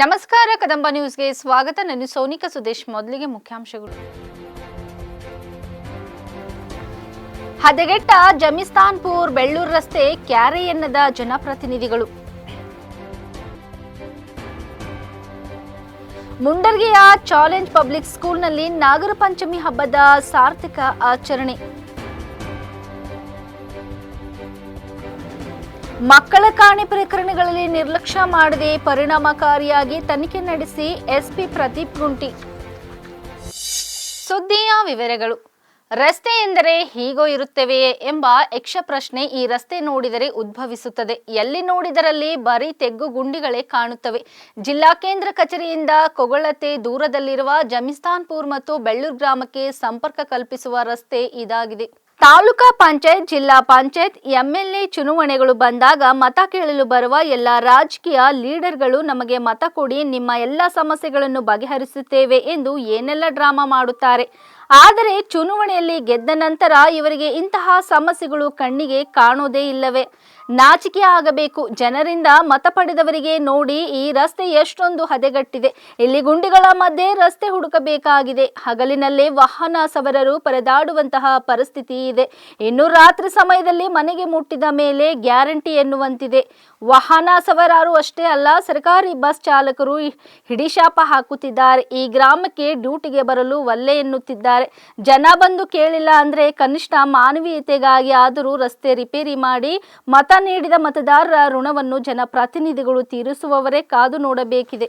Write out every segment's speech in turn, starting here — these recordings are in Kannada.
ನಮಸ್ಕಾರ, ಕದಂಬ ನ್ಯೂಸ್ಗೆ ಸ್ವಾಗತ. ನಾನು ಸೋನಿಕಾ ಸುದೇಶ್, ಮೊದಲಿಗೆ ಮುಖ್ಯಾಂಶಗಳು. ಹದಗೆಟ್ಟ ಜಮಿಸ್ತಾನ್ಪುರ್ ಬೆಳ್ಳೂರು ರಸ್ತೆ ಕ್ಯಾರೆ ಎನ್ನದ ಜನಪ್ರತಿನಿಧಿಗಳು. ಮುಂಡರ್ಗೆಯ ಚಾಲೆಂಜ್ ಪಬ್ಲಿಕ್ ಸ್ಕೂಲ್ನಲ್ಲಿ ನಾಗರ ಪಂಚಮಿ ಹಬ್ಬದ ಸಾರ್ಥಕ ಆಚರಣೆ. ಮಕ್ಕಳ ಕಾಣೆ ಪ್ರಕರಣಗಳಲ್ಲಿ ನಿರ್ಲಕ್ಷ್ಯ ಮಾಡದೆ ಪರಿಣಾಮಕಾರಿಯಾಗಿ ತನಿಖೆ ನಡೆಸಿ ಎಸ್ಪಿ ಪ್ರದೀಪ್ ಗುಂಟಿ. ಸುದ್ದಿಯ ವಿವರಗಳು. ರಸ್ತೆ ಎಂದರೆ ಹೀಗೋ ಇರುತ್ತವೆಯೇ ಎಂಬ ಯಕ್ಷ ಪ್ರಶ್ನೆ ಈ ರಸ್ತೆ ನೋಡಿದರೆ ಉದ್ಭವಿಸುತ್ತದೆ. ಎಲ್ಲಿ ನೋಡಿದರಲ್ಲಿ ಬರೀ ತೆಗ್ಗು ಗುಂಡಿಗಳೇ ಕಾಣುತ್ತವೆ. ಜಿಲ್ಲಾ ಕೇಂದ್ರ ಕಚೇರಿಯಿಂದ ಕೊಗಳತೆ ದೂರದಲ್ಲಿರುವ ಜಮಿಸ್ತಾನ್ಪುರ್ ಮತ್ತು ಬೆಳ್ಳೂರು ಗ್ರಾಮಕ್ಕೆ ಸಂಪರ್ಕ ಕಲ್ಪಿಸುವ ರಸ್ತೆ ಇದಾಗಿದೆ. ತಾಲೂಕಾ ಪಂಚಾಯತ್, ಜಿಲ್ಲಾ ಪಂಚಾಯತ್, ಎಂಎಲ್ಎ ಚುನಾವಣೆಗಳು ಬಂದಾಗ ಮತ ಕೇಳಲು ಬರುವ ಎಲ್ಲ ರಾಜಕೀಯ ಲೀಡರ್ಗಳು ನಮಗೆ ಮತ ಕೊಡಿ, ನಿಮ್ಮ ಎಲ್ಲ ಸಮಸ್ಯೆಗಳನ್ನು ಬಗೆಹರಿಸುತ್ತೇವೆ ಎಂದು ಏನೆಲ್ಲ ಡ್ರಾಮಾ ಮಾಡುತ್ತಾರೆ. ಆದರೆ ಚುನಾವಣೆಯಲ್ಲಿ ಗೆದ್ದ ನಂತರ ಇವರಿಗೆ ಇಂತಹ ಸಮಸ್ಯೆಗಳು ಕಣ್ಣಿಗೆ ಕಾಣೋದೇ ಇಲ್ಲವೇ? ನಾಚಿಕೆ ಆಗಬೇಕು. ಜನರಿಂದ ಮತ ಪಡೆದವರಿಗೆ ನೋಡಿ ಈ ರಸ್ತೆ ಎಷ್ಟೊಂದು ಹದೆಗಟ್ಟಿದೆ. ಇಲ್ಲಿ ಗುಂಡಿಗಳ ಮಧ್ಯೆ ರಸ್ತೆ ಹುಡುಕಬೇಕಾಗಿದೆ. ಹಗಲಿನಲ್ಲೇ ವಾಹನ ಸವರರು ಪರದಾಡುವಂತಹ ಪರಿಸ್ಥಿತಿ ಇದೆ. ಇನ್ನು ರಾತ್ರಿ ಸಮಯದಲ್ಲಿ ಮನೆಗೆ ಮುಟ್ಟಿದ ಮೇಲೆ ಗ್ಯಾರಂಟಿ ಎನ್ನುವಂತಿದೆ. ವಾಹನ ಸವಾರರು ಅಷ್ಟೇ ಅಲ್ಲ, ಸರ್ಕಾರಿ ಬಸ್ ಚಾಲಕರು ಹಿಡಿಶಾಪ ಹಾಕುತ್ತಿದ್ದಾರೆ. ಈ ಗ್ರಾಮಕ್ಕೆ ಡ್ಯೂಟಿಗೆ ಬರಲು ಒಲ್ಲೆ ಎನ್ನುತ್ತಿದ್ದಾರೆ. ಜನ ಬಂದು ಕೇಳಿಲ್ಲ ಅಂದ್ರೆ ಕನಿಷ್ಠ ಮಾನವೀಯತೆಗಾಗಿ ಆದರೂ ರಸ್ತೆ ರಿಪೇರಿ ಮಾಡಿ ಮತ ನೀಡಿದ ಮತದಾರರ ಋಣವನ್ನು ಜನಪ್ರತಿನಿಧಿಗಳು ತೀರಿಸುವವರೇ ಕಾದು ನೋಡಬೇಕಿದೆ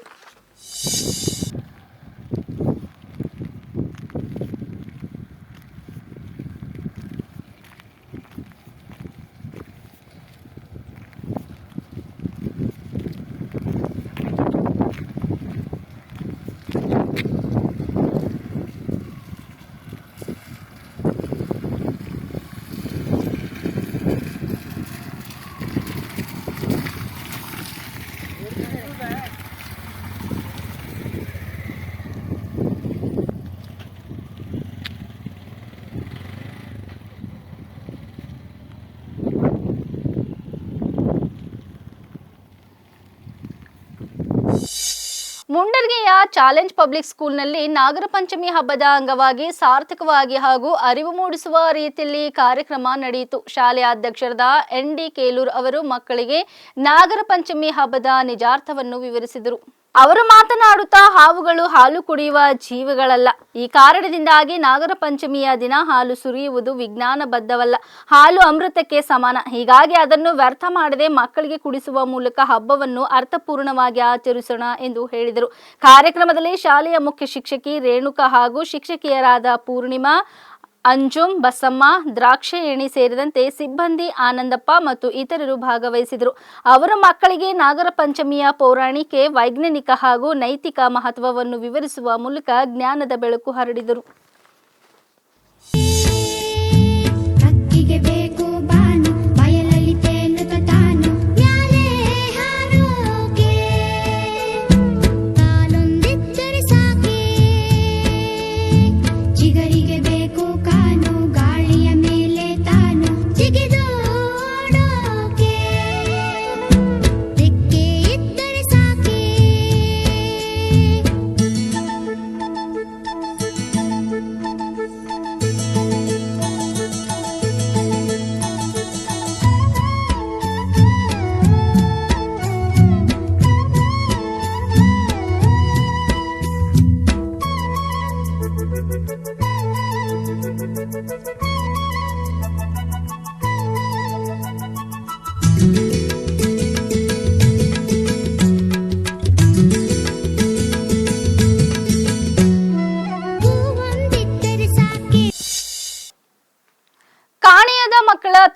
ಮುಂಡರ್ಗೆಯ ಚಾಲೆಂಜ್ ಪಬ್ಲಿಕ್ ಸ್ಕೂಲ್ನಲ್ಲಿ ನಾಗರ ಪಂಚಮಿ ಹಬ್ಬದ ಅಂಗವಾಗಿ ಸಾರ್ಥಕವಾಗಿ ಹಾಗೂ ಅರಿವು ಮೂಡಿಸುವ ರೀತಿಯಲ್ಲಿ ಕಾರ್ಯಕ್ರಮ ನಡೆಯಿತು. ಶಾಲೆಯ ಅಧ್ಯಕ್ಷರಾದ ಎನ್ ಡಿ ಕೇಲೂರ್ ಅವರು ಮಕ್ಕಳಿಗೆ ನಾಗರ ಪಂಚಮಿ ಹಬ್ಬದ ನಿಜಾರ್ಥವನ್ನು ವಿವರಿಸಿದರು. ಅವರು ಮಾತನಾಡುತ್ತಾ ಹಾವುಗಳು ಹಾಲು ಕುಡಿಯುವ ಜೀವಿಗಳಲ್ಲ. ಈ ಕಾರಣದಿಂದಾಗಿ ನಾಗರ ಪಂಚಮಿಯ ದಿನ ಹಾಲು ಸುರಿಯುವುದು ವಿಜ್ಞಾನಬದ್ಧವಲ್ಲ. ಹಾಲು ಅಮೃತಕ್ಕೆ ಸಮಾನ. ಹೀಗಾಗಿ ಅದನ್ನು ವ್ಯರ್ಥ ಮಾಡದೆ ಮಕ್ಕಳಿಗೆ ಕುಡಿಸುವ ಮೂಲಕ ಹಬ್ಬವನ್ನು ಅರ್ಥಪೂರ್ಣವಾಗಿ ಆಚರಿಸೋಣ ಎಂದು ಹೇಳಿದರು. ಕಾರ್ಯಕ್ರಮದಲ್ಲಿ ಶಾಲೆಯ ಮುಖ್ಯ ಶಿಕ್ಷಕಿ ರೇಣುಕಾ ಹಾಗೂ ಶಿಕ್ಷಕಿಯರಾದ ಪೂರ್ಣಿಮಾ ಅಂಜುಮ್, ಬಸಮ್ಮ ದ್ರಾಕ್ಷೇಣಿ ಸೇರಿದಂತೆ ಸಿಬ್ಬಂದಿ, ಆನಂದಪ್ಪ ಮತ್ತು ಇತರರು ಭಾಗವಹಿಸಿದರು. ಅವರ ಮಕ್ಕಳಿಗೆ ನಾಗರ ಪಂಚಮಿಯ ಪೌರಾಣಿಕೆ, ವೈಜ್ಞಾನಿಕ ಹಾಗೂ ನೈತಿಕ ಮಹತ್ವವನ್ನು ವಿವರಿಸುವ ಮೂಲಕ ಜ್ಞಾನದ ಬೆಳಕು ಹರಡಿದರು.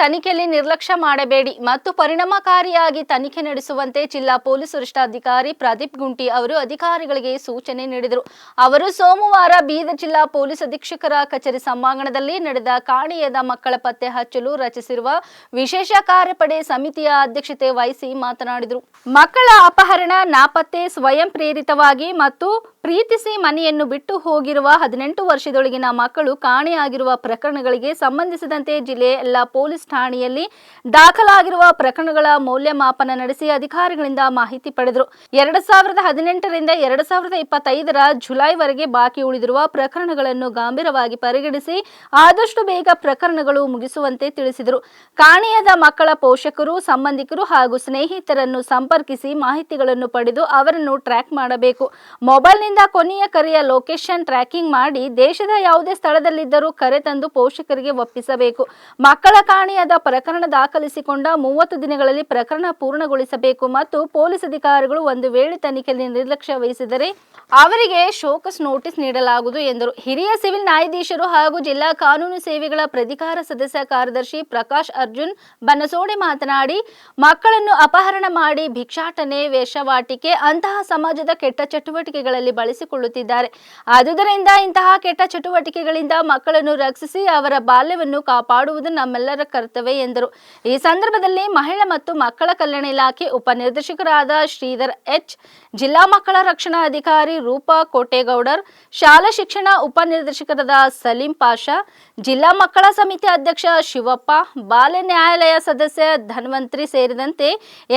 ತನಿಖೆಯಲ್ಲಿ ನಿರ್ಲಕ್ಷ್ಯ ಮಾಡಬೇಡಿ, ಮತ್ತು ಪರಿಣಾಮಕಾರಿಯಾಗಿ ತನಿಖೆ ನಡೆಸುವಂತೆ ಜಿಲ್ಲಾ ಪೊಲೀಸ್ ವರಿಷ್ಠಾಧಿಕಾರಿ ಪ್ರದೀಪ್ ಗುಂಟಿ ಅವರು ಅಧಿಕಾರಿಗಳಿಗೆ ಸೂಚನೆ ನೀಡಿದರು. ಅವರು ಸೋಮವಾರ ಬೀದರ್ ಜಿಲ್ಲಾ ಪೊಲೀಸ್ ಅಧೀಕ್ಷಕರ ಕಚೇರಿ ಸಭಾಂಗಣದಲ್ಲಿ ನಡೆದ ಕಾಣೆಯದ ಮಕ್ಕಳ ಪತ್ತೆ ಹಚ್ಚಲು ರಚಿಸಿರುವ ವಿಶೇಷ ಕಾರ್ಯಪಡೆ ಸಮಿತಿಯ ಅಧ್ಯಕ್ಷತೆ ವಹಿಸಿ ಮಾತನಾಡಿದರು. ಮಕ್ಕಳ ಅಪಹರಣ, ನಾಪತ್ತೆ ಸ್ವಯಂ ಪ್ರೇರಿತವಾಗಿ ಮತ್ತು ಪ್ರೀತಿಸಿ ಮನೆಯನ್ನು ಬಿಟ್ಟು ಹೋಗಿರುವ ಹದಿನೆಂಟು ವರ್ಷದೊಳಗಿನ ಮಕ್ಕಳು ಕಾಣೆಯಾಗಿರುವ ಪ್ರಕರಣಗಳಿಗೆ ಸಂಬಂಧಿಸಿದಂತೆ ಜಿಲ್ಲೆಯ ಎಲ್ಲ ಪೊಲೀಸ್ ಠಾಣೆಯಲ್ಲಿ ದಾಖಲಾಗಿರುವ ಪ್ರಕರಣಗಳ ಮೌಲ್ಯಮಾಪನ ನಡೆಸಿ ಅಧಿಕಾರಿಗಳಿಂದ ಮಾಹಿತಿ ಪಡೆದರು. ಎರಡ್ ಸಾವಿರದ ಹದಿನೆಂಟರಿಂದ ಎರಡ್ ಸಾವಿರದ ಇಪ್ಪತ್ತೈದರ ಜುಲೈವರೆಗೆ ಬಾಕಿ ಉಳಿದಿರುವ ಪ್ರಕರಣಗಳನ್ನು ಗಂಭೀರವಾಗಿ ಪರಿಗಣಿಸಿ ಆದಷ್ಟು ಬೇಗ ಪ್ರಕರಣಗಳು ಮುಗಿಸುವಂತೆ ತಿಳಿಸಿದರು. ಕಾಣೆಯಾದ ಮಕ್ಕಳ ಪೋಷಕರು, ಸಂಬಂಧಿಕರು ಹಾಗೂ ಸ್ನೇಹಿತರನ್ನು ಸಂಪರ್ಕಿಸಿ ಮಾಹಿತಿಗಳನ್ನು ಪಡೆದು ಅವರನ್ನು ಟ್ರ್ಯಾಕ್ ಮಾಡಬೇಕು. ಮೊಬೈಲ್ನಿಂದ ಕೊನೆಯ ಕರೆಯ ಲೊಕೇಶನ್ ಟ್ರ್ಯಾಕಿಂಗ್ ಮಾಡಿ ದೇಶದ ಯಾವುದೇ ಸ್ಥಳದಲ್ಲಿದ್ದರೂ ಕರೆ ತಂದು ಪೋಷಕರಿಗೆ ಒಪ್ಪಿಸಬೇಕು. ಮಕ್ಕಳ ಕಾಣೆಯಾದ ಪ್ರಕರಣ ದಾಖಲಿಸಿಕೊಂಡ ಮೂವತ್ತು ದಿನಗಳಲ್ಲಿ ಪ್ರಕರಣ ಪೂರ್ಣಗೊಳಿಸಬೇಕು ಮತ್ತು ಪೊಲೀಸ್ ಅಧಿಕಾರಿಗಳು ಒಂದು ವೇಳೆ ತನಿಖೆಯಲ್ಲಿ ನಿರ್ಲಕ್ಷ್ಯ ವಹಿಸಿದರೆ ಅವರಿಗೆ ಶೋಕಸ್ ನೋಟಿಸ್ ನೀಡಲಾಗುವುದು ಎಂದರು. ಹಿರಿಯ ಸಿವಿಲ್ ನ್ಯಾಯಾಧೀಶರು ಹಾಗೂ ಜಿಲ್ಲಾ ಕಾನೂನು ಸೇವೆಗಳ ಪ್ರಾಧಿಕಾರ ಸದಸ್ಯ ಕಾರ್ಯದರ್ಶಿ ಪ್ರಕಾಶ್ ಅರ್ಜುನ್ ಬನ್ನಸೋಡೆ ಮಾತನಾಡಿ, ಮಕ್ಕಳನ್ನು ಅಪಹರಣ ಮಾಡಿ ಭಿಕ್ಷಾಟನೆ, ವೇಷವಾಟಿಕೆ, ಅಂತಹ ಸಮಾಜದ ಕೆಟ್ಟ ಚಟುವಟಿಕೆಗಳಲ್ಲಿ ಬಳಸಿಕೊಳ್ಳುತ್ತಿದ್ದಾರೆ. ಆದುದರಿಂದ ಇಂತಹ ಕೆಟ್ಟ ಚಟುವಟಿಕೆಗಳಿಂದ ಮಕ್ಕಳನ್ನು ರಕ್ಷಿಸಿ ಅವರ ಬಾಲ್ಯವನ್ನು ಕಾಪಾಡುವುದು ನಮ್ಮೆಲ್ಲರ ಕರ್ತವ್ಯ, ಎಂದರು. ಈ ಸಂದರ್ಭದಲ್ಲಿ ಮಹಿಳಾ ಮತ್ತು ಮಕ್ಕಳ ಕಲ್ಯಾಣ ಇಲಾಖೆ ಉಪನಿರ್ದೇಶಕರಾದ ಶ್ರೀಧರ್ ಎಚ್, ಜಿಲ್ಲಾ ಮಕ್ಕಳ ರಕ್ಷಣಾ ಅಧಿಕಾರಿ ರೂಪಾ ಕೋಟೇಗೌಡರ್, ಶಾಲಾ ಶಿಕ್ಷಣ ಉಪನಿರ್ದೇಶಕರಾದ ಸಲೀಂ ಪಾಷಾ ಜಿಲ್ಲಾ ಮಕ್ಕಳ ಸಮಿತಿ ಅಧ್ಯಕ್ಷ ಶಿವಪ್ಪ ಬಾಲ ನ್ಯಾಯಾಲಯ ಸದಸ್ಯ ಧನ್ವಂತ್ರಿ ಸೇರಿದಂತೆ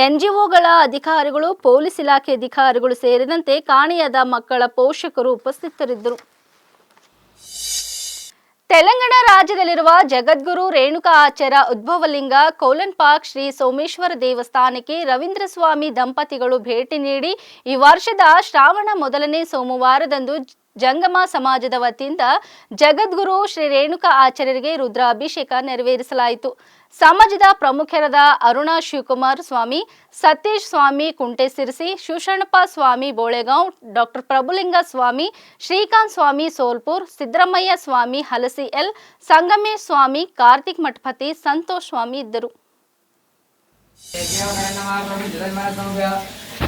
ಎನ್ಜಿಒಗಳ ಅಧಿಕಾರಿಗಳು, ಪೊಲೀಸ್ ಇಲಾಖೆ ಅಧಿಕಾರಿಗಳು ಸೇರಿದಂತೆ ಕಾಣೆಯಾದ ಮಕ್ಕಳ ಪೋಷಕರು ಉಪಸ್ಥಿತರಿದ್ದರು. ತೆಲಂಗಾಣ ರಾಜ್ಯದಲ್ಲಿರುವ ಜಗದ್ಗುರು ರೇಣುಕಾ ಆಚಾರ ಉದ್ಭವಲಿಂಗ, ಕೋಲನ್ ಪಾರ್ಕ್ ಶ್ರೀ ಸೋಮೇಶ್ವರ ದೇವಸ್ಥಾನಕ್ಕೆ ರವೀಂದ್ರ ಸ್ವಾಮಿ ದಂಪತಿಗಳು ಭೇಟಿ ನೀಡಿ ಈ ವರ್ಷದ ಶ್ರಾವಣ ಮೊದಲನೇ ಸೋಮವಾರದಂದು ಜಂಗಮ ಸಮಾಜದ ವತಿಯಿಂದ ಜಗದ್ಗುರು ಶ್ರೀ ರೇಣುಕಾ ಆಚಾರ್ಯರಿಗೆ ರುದ್ರಾಭಿಷೇಕ ನೆರವೇರಿಸಲಾಯಿತು. ಸಮಾಜದ ಪ್ರಮುಖರಾದ ಅರುಣ ಶಿವಕುಮಾರ್ ಸ್ವಾಮಿ, ಸತೀಶ್ ಸ್ವಾಮಿ ಕುಂಟೆಸಿರಿಸಿ ಶಿವಶರಣಪ್ಪ ಸ್ವಾಮಿ ಬೋಳೆಗಾಂವ್, ಡಾಕ್ಟರ್ ಪ್ರಭುಲಿಂಗ ಸ್ವಾಮಿ, ಶ್ರೀಕಾಂತ್ ಸ್ವಾಮಿ ಸೋಲ್ಪುರ್, ಸಿದ್ದರಾಮಯ್ಯ ಸ್ವಾಮಿ ಹಲಸಿ ಎಲ್, ಸಂಗಮೇಶ್ ಸ್ವಾಮಿ, ಕಾರ್ತಿಕ್ ಮಠಪತಿ, ಸಂತೋಷ್ ಸ್ವಾಮಿ ಇದ್ದರು.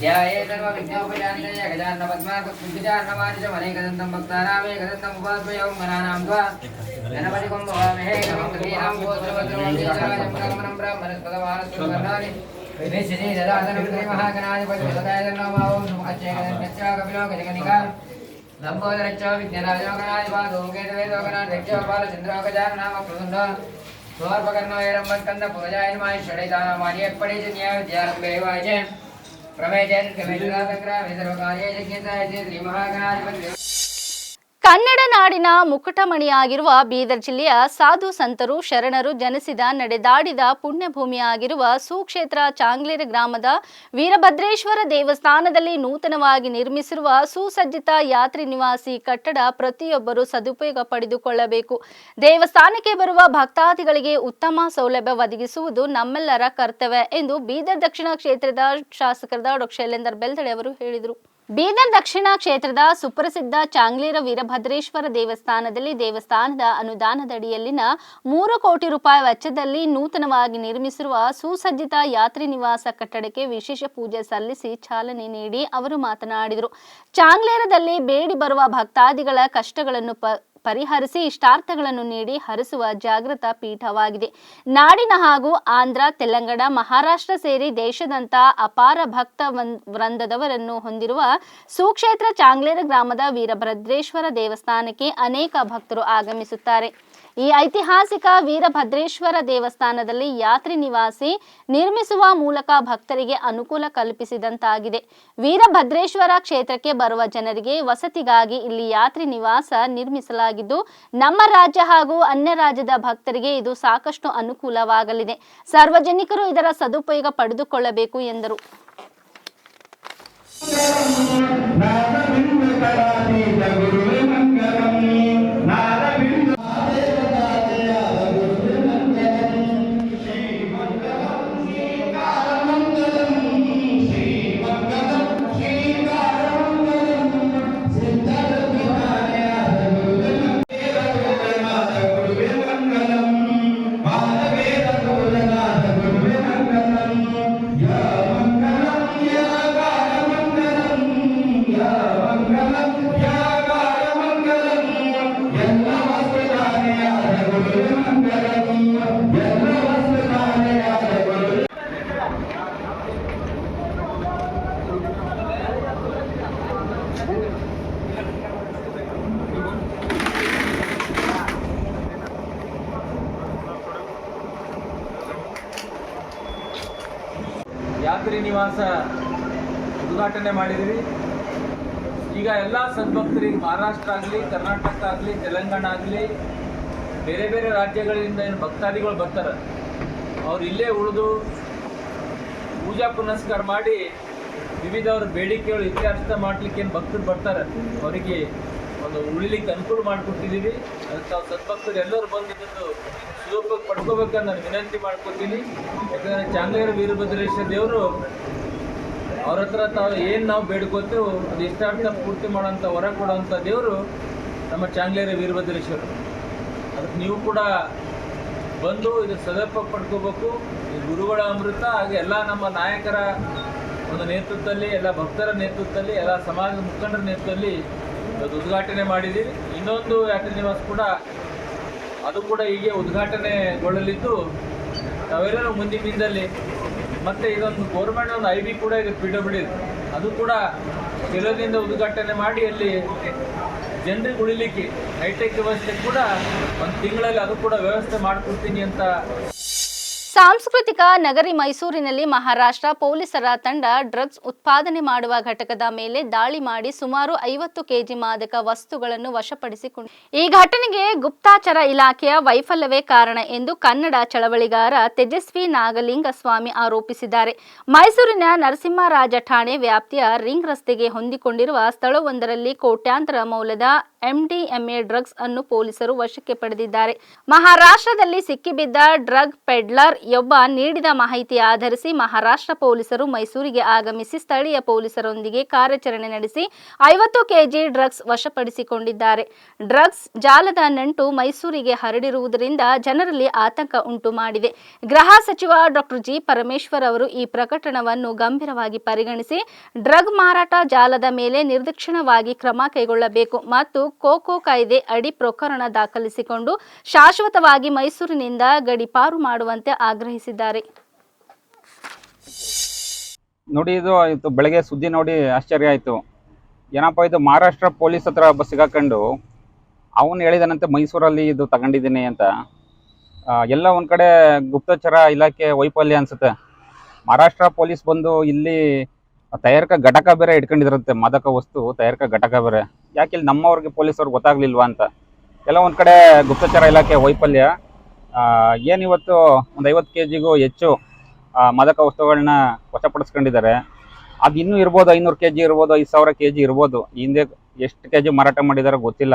ध्यानपद्माकुंभिचारणवादिशमनेकदन्तं भक्तानामे कदन्तमुपास्मयं मनानां त्वा गणपतिकं भवामहे नमं कवीनां गोत्रवद्रवं ब्राह्मणस्पदवानस्तुकर्णानि विभिश्री ददातनं महागणाधिपतिपदायतन्नामावं अचेकदन्यस्याकपिलोकजगनिका लम्बोदरच्च विज्ञानाजोगणादिपादोङ्केतवेदोगणाध्यक्ष बालचन्द्रोगजारनाम प्रसन्न सोर्पकर्णो एरम्बत्कन्द पुरजायनमाय षडैतानामार्यक्पडेज न्यायविद्यारम्भे वाचे न्याय विद्यारम्भे वाच प्रमेजन कमेन्द्रासङ्ग्रामे सर्वकार्ये यज्ञताय श्री महागणाधिपति ಕನ್ನಡ ನಾಡಿನ ಮುಕುಟಮಣಿಯಾಗಿರುವ ಬೀದರ್ ಜಿಲ್ಲೆಯ ಸಾಧು ಸಂತರು ಶರಣರು ಜನಿಸಿದ ನಡೆದಾಡಿದ ಪುಣ್ಯಭೂಮಿಯಾಗಿರುವ ಸುಕ್ಷೇತ್ರ ಚಾಂಗ್ಲೇರ ಗ್ರಾಮದ ವೀರಭದ್ರೇಶ್ವರ ದೇವಸ್ಥಾನದಲ್ಲಿ ನೂತನವಾಗಿ ನಿರ್ಮಿಸಿರುವ ಸುಸಜ್ಜಿತ ಯಾತ್ರಿ ನಿವಾಸಿ ಕಟ್ಟಡ ಪ್ರತಿಯೊಬ್ಬರು ಸದುಪಯೋಗ ಪಡೆದುಕೊಳ್ಳಬೇಕು. ದೇವಸ್ಥಾನಕ್ಕೆ ಬರುವ ಭಕ್ತಾದಿಗಳಿಗೆ ಉತ್ತಮ ಸೌಲಭ್ಯ ಒದಗಿಸುವುದು ನಮ್ಮೆಲ್ಲರ ಕರ್ತವ್ಯ ಎಂದು ಬೀದರ್ ದಕ್ಷಿಣ ಕ್ಷೇತ್ರದ ಶಾಸಕರಾದ ಡಾಕ್ಟರ್ ಶೈಲೇಂದರ್ ಬೆಲ್ದಡೆ ಅವರು ಹೇಳಿದರು. ಬೀದರ್ ದಕ್ಷಿಣ ಕ್ಷೇತ್ರದ ಸುಪ್ರಸಿದ್ಧ ಚಾಂಗ್ಲೇರ ವೀರಭದ್ರೇಶ್ವರ ದೇವಸ್ಥಾನದಲ್ಲಿ ದೇವಸ್ಥಾನದ ಅನುದಾನದಡಿಯಲ್ಲಿನ ಮೂರು ಕೋಟಿ ರೂಪಾಯಿ ವೆಚ್ಚದಲ್ಲಿ ನೂತನವಾಗಿ ನಿರ್ಮಿಸಿರುವ ಸುಸಜ್ಜಿತ ಯಾತ್ರಿ ನಿವಾಸ ಕಟ್ಟಡಕ್ಕೆ ವಿಶೇಷ ಪೂಜೆ ಸಲ್ಲಿಸಿ ಚಾಲನೆ ನೀಡಿ ಅವರು ಮಾತನಾಡಿದರು. ಚಾಂಗ್ಲೇರದಲ್ಲಿ ಬೇಡಿ ಬರುವ ಭಕ್ತಾದಿಗಳ ಕಷ್ಟಗಳನ್ನು ಪ ಪರಿಹರಿಸಿ ಇಷ್ಟಾರ್ಥಗಳನ್ನು ನೀಡಿ ಹರಿಸುವ ಜಾಗೃತ ಪೀಠವಾಗಿದೆ. ನಾಡಿನ ಹಾಗೂ ಆಂಧ್ರ, ತೆಲಂಗಾಣ, ಮಹಾರಾಷ್ಟ್ರ ಸೇರಿ ದೇಶದಂತ ಅಪಾರ ಭಕ್ತ ವೃಂದದವರನ್ನು ಹೊಂದಿರುವ ಸುಕ್ಷೇತ್ರ ಚಾಂಗ್ಲೇರ ಗ್ರಾಮದ ವೀರಭದ್ರೇಶ್ವರ ದೇವಸ್ಥಾನಕ್ಕೆ ಅನೇಕ ಭಕ್ತರು ಆಗಮಿಸುತ್ತಾರೆ. ಈ ಐತಿಹಾಸಿಕ ವೀರಭದ್ರೇಶ್ವರ ದೇವಸ್ಥಾನದಲ್ಲಿ ಯಾತ್ರಿ ನಿವಾಸಿ ನಿರ್ಮಿಸುವ ಮೂಲಕ ಭಕ್ತರಿಗೆ ಅನುಕೂಲ ಕಲ್ಪಿಸಿದಂತಾಗಿದೆ. ವೀರಭದ್ರೇಶ್ವರ ಕ್ಷೇತ್ರಕ್ಕೆ ಬರುವ ಜನರಿಗೆ ವಸತಿಗಾಗಿ ಇಲ್ಲಿ ಯಾತ್ರಿ ನಿವಾಸ ನಿರ್ಮಿಸಲಾಗಿದ್ದು, ನಮ್ಮ ರಾಜ್ಯ ಹಾಗೂ ಅನ್ಯ ರಾಜ್ಯದ ಭಕ್ತರಿಗೆ ಇದು ಸಾಕಷ್ಟು ಅನುಕೂಲವಾಗಲಿದೆ. ಸಾರ್ವಜನಿಕರು ಇದರ ಸದುಪಯೋಗ ಪಡೆದುಕೊಳ್ಳಬೇಕು ಎಂದರು. ಮಾಡಿದಿರಿ ಈಗ ಎಲ್ಲ ಸದ್ಭಕ್ತರಿಗೆ ಮಹಾರಾಷ್ಟ್ರ ಆಗಲಿ, ಕರ್ನಾಟಕ ಆಗಲಿ, ತೆಲಂಗಾಣ ಆಗಲಿ, ಬೇರೆ ಬೇರೆ ರಾಜ್ಯಗಳಿಂದ ಏನು ಭಕ್ತಾದಿಗಳು ಬರ್ತಾರೆ. ಅವ್ರು ಇಲ್ಲೇ ಉಳಿದು ಪೂಜಾ ಪುನಸ್ಕಾರ ಮಾಡಿ ವಿವಿಧ ಅವ್ರ ಬೇಡಿಕೆಗಳು ಇತ್ಯರ್ಥ ಮಾಡ್ಲಿಕ್ಕೆ ಏನು ಭಕ್ತರು ಬರ್ತಾರೆ. ಅವರಿಗೆ ಒಂದು ಉಳಿಲಿಕ್ಕೆ ಅನುಕೂಲ ಮಾಡಿಕೊಟ್ಟಿದ್ದೀವಿ. ಅದಕ್ಕೆ ತಾವು ಸದ್ಭಕ್ತರು ಎಲ್ಲರೂ ಬಂದು ಇದನ್ನು ಸುಲಭವಾಗಿ ಪಡ್ಕೋಬೇಕಂತ ನಾನು ವಿನಂತಿ ಮಾಡ್ಕೊತೀನಿ. ಯಾಕಂದರೆ ಚಾಂಗೇರ ವೀರಭದ್ರೇಶ್ವರ ದೇವರು ಅವ್ರ ಹತ್ರ ತಾವು ಏನು ನಾವು ಬೇಡ್ಕೋತೇವೆ ಅದು ಇಷ್ಟಾರ್ಥ ಪೂರ್ತಿ ಮಾಡೋಂಥ ಹೊರ ಕೊಡೋಂಥ ದೇವರು ನಮ್ಮ ಚಾಂಗ್ಲೇರಿ ವೀರಭದ್ರೇಶ್ವರ. ಅದಕ್ಕೆ ನೀವು ಕೂಡ ಬಂದು ಇದು ಸದರ್ಪ ಪಡ್ಕೋಬೇಕು. ಈ ಗುರುಗಳ ಅಮೃತ ಹಾಗೆ ಎಲ್ಲ ನಮ್ಮ ನಾಯಕರ ಒಂದು ನೇತೃತ್ವದಲ್ಲಿ, ಎಲ್ಲ ಭಕ್ತರ ನೇತೃತ್ವದಲ್ಲಿ, ಎಲ್ಲ ಸಮಾಜದ ಮುಖಂಡರ ನೇತೃತ್ವದಲ್ಲಿ ಅದು ಉದ್ಘಾಟನೆ ಮಾಡಿದ್ದೀವಿ. ಇನ್ನೊಂದು ಯಾತ್ರಿ ನಿವಾಸ ಕೂಡ ಅದು ಕೂಡ ಹೀಗೆ ಉದ್ಘಾಟನೆಗೊಳ್ಳಲಿದ್ದು ತಾವೆಲ್ಲರೂ ಮುಂದಿನ ದಿನದಲ್ಲಿ ಮತ್ತೆ ಇದೊಂದು ಗೌರ್ಮೆಂಟ್ ಒಂದು ಐ ಬಿ ಕೂಡ ಇದು ಪಿ ಡಬ್ಲ್ಯೂ ಅದು ಕೂಡ ಕೆಲದಿಂದ ಉದ್ಘಾಟನೆ ಮಾಡಿ ಅಲ್ಲಿ ಜನರಿಗೆ ಉಳಿಲಿಕ್ಕೆ ಹೈಟೆಕ್ ವ್ಯವಸ್ಥೆ ಕೂಡ ಒಂದು ತಿಂಗಳಲ್ಲಿ ಅದು ಕೂಡ ವ್ಯವಸ್ಥೆ ಮಾಡಿಕೊಡ್ತೀನಿ ಅಂತ ಸಾಂಸ್ಕೃತಿಕ ನಗರಿ ಮೈಸೂರಿನಲ್ಲಿ ಮಹಾರಾಷ್ಟ್ರ ಪೊಲೀಸರ ತಂಡ ಡ್ರಗ್ಸ್ ಉತ್ಪಾದನೆ ಮಾಡುವ ಘಟಕದ ಮೇಲೆ ದಾಳಿ ಮಾಡಿ ಸುಮಾರು ಐವತ್ತು ಕೆಜಿ ಮಾದಕ ವಸ್ತುಗಳನ್ನು ವಶಪಡಿಸಿಕೊಂಡು ಈ ಘಟನೆಗೆ ಗುಪ್ತಾಚರ ಇಲಾಖೆಯ ವೈಫಲ್ಯವೇ ಕಾರಣ ಎಂದು ಕನ್ನಡ ಚಳವಳಿಗಾರ ತೇಜಸ್ವಿ ನಾಗಲಿಂಗಸ್ವಾಮಿ ಆರೋಪಿಸಿದ್ದಾರೆ. ಮೈಸೂರಿನ ನರಸಿಂಹರಾಜ ಠಾಣೆ ವ್ಯಾಪ್ತಿಯ ರಿಂಗ್ ರಸ್ತೆಗೆ ಹೊಂದಿಕೊಂಡಿರುವ ಸ್ಥಳವೊಂದರಲ್ಲಿ ಕೋಟ್ಯಾಂತರ ಮೌಲ್ಯದ ಎಂಡಿಎಂಎ ಡ್ರಗ್ಸ್ ಅನ್ನು ಪೊಲೀಸರು ವಶಕ್ಕೆ ಪಡೆದಿದ್ದಾರೆ. ಮಹಾರಾಷ್ಟ್ರದಲ್ಲಿ ಸಿಕ್ಕಿಬಿದ್ದ ಡ್ರಗ್ ಪೆಡ್ಲರ್ ಯೊಬ್ಬ ನೀಡಿದ ಮಾಹಿತಿ ಆಧರಿಸಿ ಮಹಾರಾಷ್ಟ್ರ ಪೊಲೀಸರು ಮೈಸೂರಿಗೆ ಆಗಮಿಸಿ ಸ್ಥಳೀಯ ಪೊಲೀಸರೊಂದಿಗೆ ಕಾರ್ಯಾಚರಣೆ ನಡೆಸಿ ಐವತ್ತು ಕೆಜಿ ಡ್ರಗ್ಸ್ ವಶಪಡಿಸಿಕೊಂಡಿದ್ದಾರೆ. ಡ್ರಗ್ಸ್ ಜಾಲದ ನಂಟು ಮೈಸೂರಿಗೆ ಹರಡಿರುವುದರಿಂದ ಜನರಲ್ಲಿ ಆತಂಕ ಉಂಟು ಮಾಡಿದೆ. ಗೃಹ ಸಚಿವ ಡಾಕ್ಟರ್ ಜಿ ಪರಮೇಶ್ವರ್ ಅವರು ಈ ಪ್ರಕಟಣವನ್ನು ಗಂಭೀರವಾಗಿ ಪರಿಗಣಿಸಿ, ಡ್ರಗ್ ಮಾರಾಟ ಜಾಲದ ಮೇಲೆ ನಿರ್ದಿಕ್ಷಣವಾಗಿ ಕ್ರಮ ಕೈಗೊಳ್ಳಬೇಕು ಮತ್ತು ಕೋಕೋ ಕಾಯ್ದೆ ಅಡಿ ಪ್ರಕರಣ ದಾಖಲಿಸಿಕೊಂಡು ಶಾಶ್ವತವಾಗಿ ಮೈಸೂರಿನಿಂದ ಗಡಿಪಾರು ಮಾಡುವಂತೆ ಆಗ್ರಹಿಸಿದ್ದಾರೆ. ನೋಡಿ, ಇದು ಆಯಿತು. ಬೆಳಗ್ಗೆ ಸುದ್ದಿ ನೋಡಿ ಆಶ್ಚರ್ಯ ಆಯಿತು. ಏನಪ್ಪ, ಇದು ಮಹಾರಾಷ್ಟ್ರ ಪೊಲೀಸ್ ಹತ್ರ ಬಸ್ ಸಿಗಾಕೊಂಡು ಅವನು ಹೇಳಿದನಂತೆ ಮೈಸೂರಲ್ಲಿ ಇದು ತಗೊಂಡಿದ್ದೀನಿ ಅಂತ. ಎಲ್ಲ ಒಂದು ಕಡೆ ಗುಪ್ತಚರ ಇಲಾಖೆ ವೈಫಲ್ಯ ಅನಿಸುತ್ತೆ. ಮಹಾರಾಷ್ಟ್ರ ಪೊಲೀಸ್ ಬಂದು ಇಲ್ಲಿ ತಯಾರಕ ಘಟಕ ಬೇರೆ ಇಟ್ಕೊಂಡಿದ್ರಂತೆ, ಮಾದಕ ವಸ್ತು ತಯಾರಕ ಘಟಕ ಬೇರೆ. ಯಾಕೆ ಇಲ್ಲಿ ನಮ್ಮವ್ರಿಗೆ ಪೊಲೀಸವ್ರಿಗೆ ಗೊತ್ತಾಗ್ಲಿಲ್ವಾ ಅಂತ. ಎಲ್ಲ ಕಡೆ ಗುಪ್ತಚರ ಇಲಾಖೆ ವೈಫಲ್ಯ. ಏನಿವತ್ತು ಒಂದು ಐವತ್ತು ಕೆ ಜಿಗೂ ಹೆಚ್ಚು ಮದಕ ವಸ್ತುಗಳನ್ನ ವಶಪಡಿಸ್ಕೊಂಡಿದ್ದಾರೆ. ಅದು ಇನ್ನೂ ಇರ್ಬೋದು, ಐನೂರು ಕೆ ಜಿ ಇರ್ಬೋದು, ಐದು ಸಾವಿರ ಕೆ ಜಿ ಇರ್ಬೋದು ಹಿಂದೆ ಎಷ್ಟು ಕೆ ಜಿ ಮಾರಾಟ ಮಾಡಿದಾರೋ ಗೊತ್ತಿಲ್ಲ.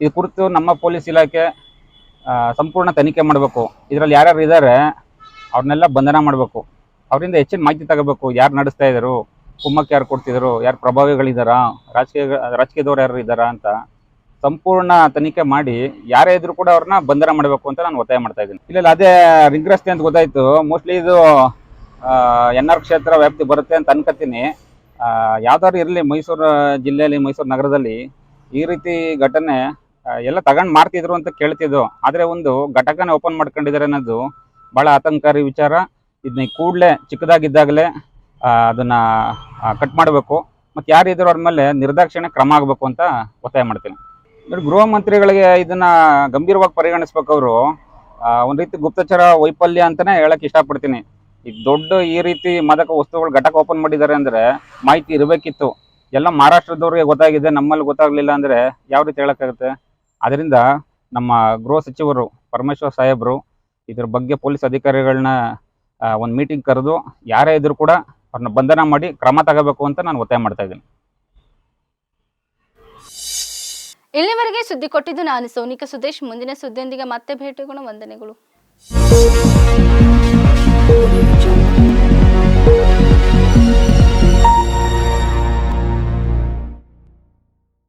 ಇದು ಕುರಿತು ನಮ್ಮ ಪೊಲೀಸ್ ಇಲಾಖೆ ಸಂಪೂರ್ಣ ತನಿಖೆ ಮಾಡಬೇಕು. ಇದರಲ್ಲಿ ಯಾರ್ಯಾರು ಇದ್ದಾರೆ ಅವ್ರನ್ನೆಲ್ಲ ಬಂಧನ ಮಾಡಬೇಕು. ಅವರಿಂದ ಹೆಚ್ಚಿನ ಮಾಹಿತಿ ತಗೋಬೇಕು, ಯಾರು ನಡೆಸ್ತಾ ಇದ್ರು. ಕುಮ್ಮಕ್ಕೆ ಯಾರು ಕೊಡ್ತಿದ್ರು, ಯಾರು ಪ್ರಭಾವಿಗಳಿದ್ದಾರಾ ರಾಜಕೀಯ, ರಾಜಕೀಯದವ್ರು ಯಾರು ಇದ್ದಾರಾ ಅಂತ ಸಂಪೂರ್ಣ ತನಿಖೆ ಮಾಡಿ ಯಾರೇ ಇದ್ರು ಕೂಡ ಅವ್ರನ್ನ ಬಂಧನ ಮಾಡಬೇಕು ಅಂತ ನಾನು ಒತ್ತಾಯ ಮಾಡ್ತಾ ಇದ್ದೀನಿ. ಇಲ್ಲ ಅದೇ ರಿಂಗ್ ರಸ್ತೆ ಅಂತ ಗೊತ್ತಾಯ್ತು. ಮೋಸ್ಟ್ಲಿ ಇದು ಎನ್ ಆರ್ ಕ್ಷೇತ್ರ ವ್ಯಾಪ್ತಿ ಬರುತ್ತೆ ಅಂತ ಅನ್ಕೋತೀನಿ ಯಾವ್ದಾದ್ರು ಇರಲಿ ಮೈಸೂರು ಜಿಲ್ಲೆಯಲ್ಲಿ, ಮೈಸೂರು ನಗರದಲ್ಲಿ ಈ ರೀತಿ ಘಟನೆ ಎಲ್ಲ ತಗೊಂಡು ಮಾಡ್ತಿದ್ರು ಅಂತ ಕೇಳ್ತಿದ್ದು. ಆದರೆ ಒಂದು ಘಟಕನ ಓಪನ್ ಮಾಡ್ಕೊಂಡಿದ್ದಾರೆ ಅನ್ನೋದು ಭಾಳ ಆತಂಕಕಾರಿ ವಿಚಾರ. ಇದನ್ನ ಕೂಡಲೇ ಚಿಕ್ಕದಾಗಿದ್ದಾಗಲೇ ಅದನ್ನು ಕಟ್ ಮಾಡಬೇಕು. ಮತ್ತು ಯಾರಿದ್ರು ಅವ್ರ ಮೇಲೆ ನಿರ್ದಾಕ್ಷಿಣ್ಯ ಕ್ರಮ ಆಗಬೇಕು ಅಂತ ಒತ್ತಾಯ ಮಾಡ್ತೀನಿ. ಗೃಹ ಮಂತ್ರಿಗಳಿಗೆ ಇದನ್ನ ಗಂಭೀರವಾಗಿ ಪರಿಗಣಿಸ್ಬೇಕು ಅವರು. ಒಂದು ರೀತಿ ಗುಪ್ತಚರ ವೈಫಲ್ಯ ಅಂತಾನೆ ಹೇಳಕ್ ಇಷ್ಟಪಡ್ತೀನಿ. ಈಗ ದೊಡ್ಡ ಈ ರೀತಿ ಮಾದಕ ವಸ್ತುಗಳು ಘಟಕ ಓಪನ್ ಮಾಡಿದ್ದಾರೆ ಅಂದ್ರೆ ಮಾಹಿತಿ ಇರಬೇಕಿತ್ತು. ಎಲ್ಲ ಮಹಾರಾಷ್ಟ್ರದವ್ರಿಗೆ ಗೊತ್ತಾಗಿದೆ, ನಮ್ಮಲ್ಲಿ ಗೊತ್ತಾಗ್ಲಿಲ್ಲ ಅಂದ್ರೆ ಯಾವ ರೀತಿ ಹೇಳೋಕ್ಕಾಗುತ್ತೆ? ಅದರಿಂದ ನಮ್ಮ ಗೃಹ ಸಚಿವರು ಪರಮೇಶ್ವರ್ ಸಾಹೇಬರು ಇದ್ರ ಬಗ್ಗೆ ಪೊಲೀಸ್ ಅಧಿಕಾರಿಗಳನ್ನ ಒಂದು ಮೀಟಿಂಗ್ ಕರೆದು, ಯಾರೇ ಇದ್ರು ಕೂಡ ಅವ್ರನ್ನ ಬಂಧನ ಮಾಡಿ ಕ್ರಮ ತಗೋಬೇಕು ಅಂತ ನಾನು ಒತ್ತಾಯ ಮಾಡ್ತಾ ಇದ್ದೀನಿ. ಇಲ್ಲಿವರೆಗೆ ಸುದ್ದಿ ಕೊಟ್ಟಿದ್ದು ನಾನು ಸೋನಿಕಾ ಸುದೇಶ್. ಮುಂದಿನ ಸುದ್ದಿಯೊಂದಿಗೆ ಮತ್ತೆ ಭೇಟಿಗೋಣ ವಂದನೆಗಳು.